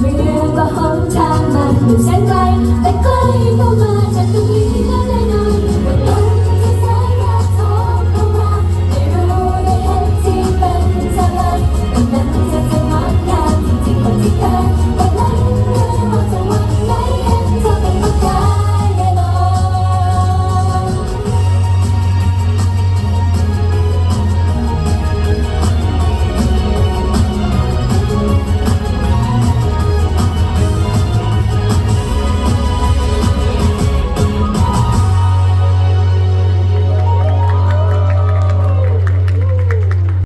เรียกว่าหอมใจ